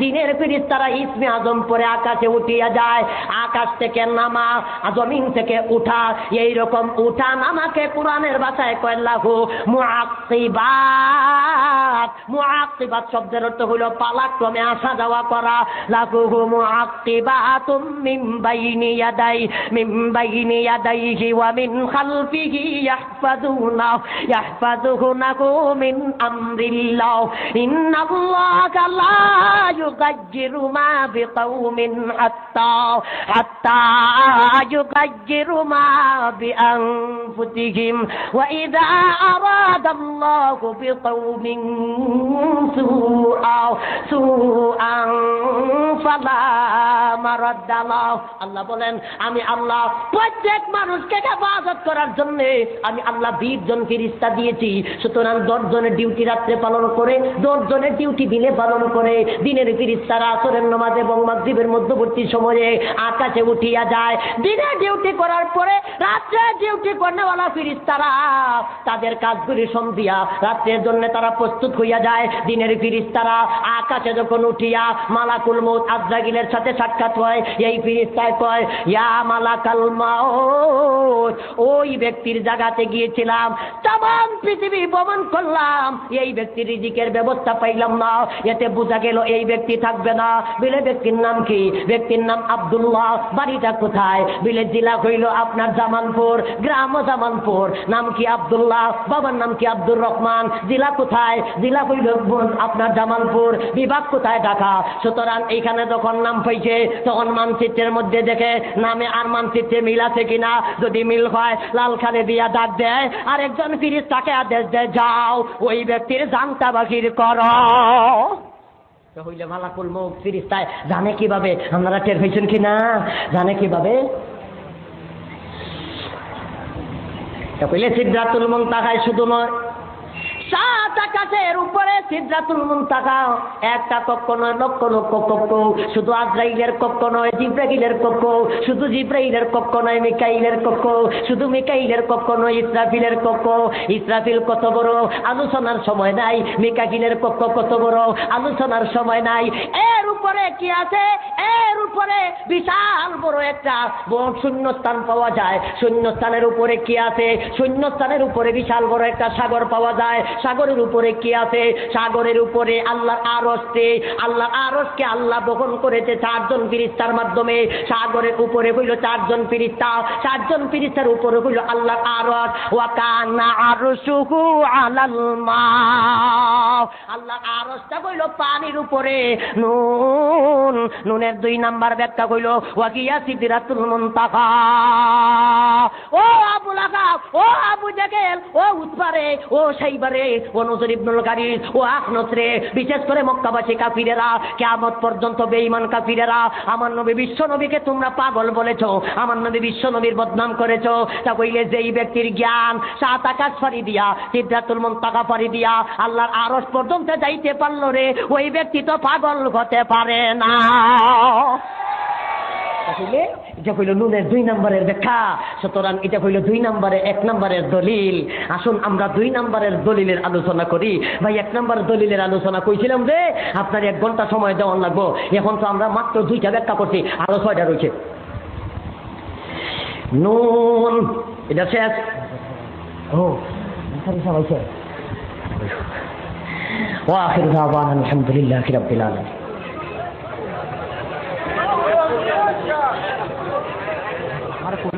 দিনের পিরিত তারা ইসমে আজম পরে আকাশে উঠিয়া যায়, আকাশ থেকে নামা, জমিন থেকে উঠা এই রকম উঠা নামাকে কোরআনের ভাষায় কয়লাহু মুআক্কিবাত। মুআক্কিবাত শব্দের অর্থ হলো পালাক্রমে আসা যাওয়া করা। লাহুহু মুআক্কিবাতুম মিন বাইনি ইয়াদাই, মিন বাইনি ইয়াদাইহি ওয়া মিন খালফিহি ইয়াহফাযুনা ইয়াহফাযুনাহু মিন আমরিল্লাহ। ইন্নাল্লাহা লা يغير ما بقوم حتى حتى يغير ما بأنفسهم وإذا أراد الله بقوم سوءا سوءا فلا مرد له আল্লাহ বলেন আমি আল্লাহ প্রত্যেক মানুষকে হেফাজত করার জন্য আমি আল্লাহ বিশ জন ফিরিস্তা দিয়েছি সুতরাং দশ জনের ডিউটি রাত্রে পালন করে দশ জনের ডিউটি দিনে পালন করে দিনের ফিরিস্তারা আসরের নামাজ এবং মাগরিবের মধ্যবর্তী সময়ে আকাশে উঠিয়া যায়। দিনে ডিউটি করার পরে রাত্রে ডিউটি করেওয়ালা ফিরিস্তারা তাদের কাজগুলি সন্ধিয়া, রাত্রের জন্য তারা প্রস্তুত হইয়া যায়। দিনের ফিরিস্তারা আকাশে যখন উঠিয়া মালাকুল মৌত আজরাগিলের সাথে সাক্ষাৎ হয়, এই ফিরিস্তায় কয়, ইয়া মালাকাল মাউত, ওই ব্যক্তির জায়গাতে গিয়েছিলাম তাম পৃথিবী ভ্রমণ করলাম, এই ব্যক্তির রিজিকের ব্যবস্থা পাইলাম না। এতে বোঝা গেল এই ব্যক্তি থাকবে না। বিলে ব্যক্তির নাম কি? ব্যক্তির নাম আব্দুল্লাহ। বাড়িটা কোথায়? বিলে জেলা হইল আপনার জামানপুর গ্রাম জামানপুর নাম কি আব্দুল্লাহ? বাবার নাম কি আব্দুর রহমান? জেলা কোথায়? জেলা হইল আপনার জামালপুর। বিভাগ কোথায়? ঢাকা। সুতরাং এইখানে যখন নাম পাইছে তখন মানচিত্রের মধ্যে দেখে নামে আর মানচিত্রে মিল আছে কিনা? যদি মিল হয়, লাল খালে দিয়া ডাক দেয় আর একজন ফিরিস তাকে আদেশ দেয়, যাও, ওই ব্যক্তির জানতা বাকির কর। হইলে মালাকুল মুখ ফিরিস্তায় জানে কীভাবে? আপনারা টের হয়েছেন কি না? জানে কীভাবে? কইলে সিদ্ধাতুল তাকায় শুধু নয় সাত আকাশের উপরে সিদ্ধাতুল মুনতাহা। একটা কক্ষ নয়, লক্ষ লক্ষ কক্ষ। শুধু আজরাইলের কক্ষ নয়, জিব্রাইলের কক্ষ। শুধু জিব্রাইলের কক্ষ নয়, মিকাইলের কক্ষ। শুধু মিকাইলের কক্ষ নয়, ইসরাফিলের কক্ষ। ইসরাফিল কত বড়? আলোচনার সময় নাই। মিকাকিলের কক্ষ কত বড়? আলোচনার সময় নাই। এর উপরে কি আছে? এর উপরে বিশাল বড় একটা বড় শূন্যস্থান পাওয়া যায়। শূন্যস্থানের উপরে কি আছে? শূন্যস্থানের উপরে বিশাল বড় একটা সাগর পাওয়া যায়। সাগরের উপরে কি আছে? সাগরের উপরে আল্লাহর আরসকে আল্লাহর আরসকে আল্লাহ বহন করেছে চারজন ফিরিস্তার মাধ্যমে। সাগরের উপরে হইল চারজন ফিরিস্তা। চারজন ফিরিস্তার উপরে হইল আল্লাহর আরস ওয়াকানা আরশুহু আলাল মা আল্লাহর আরসটা হইল পানির উপরে। নুন, নুনের দুই নাম্বার ব্যাখ্যা হইল ওয়াকিয়া সিদ্দিরাতুল মুনতাহা। ও আবু জাকেল ও উৎপারে ও সেইবারে, ও নজর ইবনুল গারিস ও আখনস রে বিশেষ করে মক্কাবাসী কাফিরেরা, কিয়ামত পর্যন্ত বেঈমান কাফিরেরা, আমার নবী বিশ্ব নবীকে তোমরা পাগল বলেছ, আমার নবী বিশ্ব নবীর বদনাম করেছ। তা কইলে যেই ব্যক্তির জ্ঞান, সাত আকাশ ফাড়ি দিয়া সিদ্ধাতুল মুনতাকা ফাড়ি দিয়া, আল্লাহর আরশ পর্যন্ত যাইতে পারল রে, ওই ব্যক্তি তো পাগল হতে পারে না। তাহলে এটা হইল নুনের দুই নম্বরের ব্যাখ্যা। সুতরাং এটা হইল দুই নম্বরে এক নম্বরের দলিল। আসুন আমরা দুই নম্বরের দলিলের আলোচনা করি। ভাই, এক নম্বর দলিলের আলোচনা কইছিলাম যে, আপনার এক ঘণ্টা সময় লাগবো। এখন তো আমরা মাত্র দুইটা ব্যাখ্যা করছি, আরও ছয়টা রয়েছে। নুন, এটা শেষ। ও Marco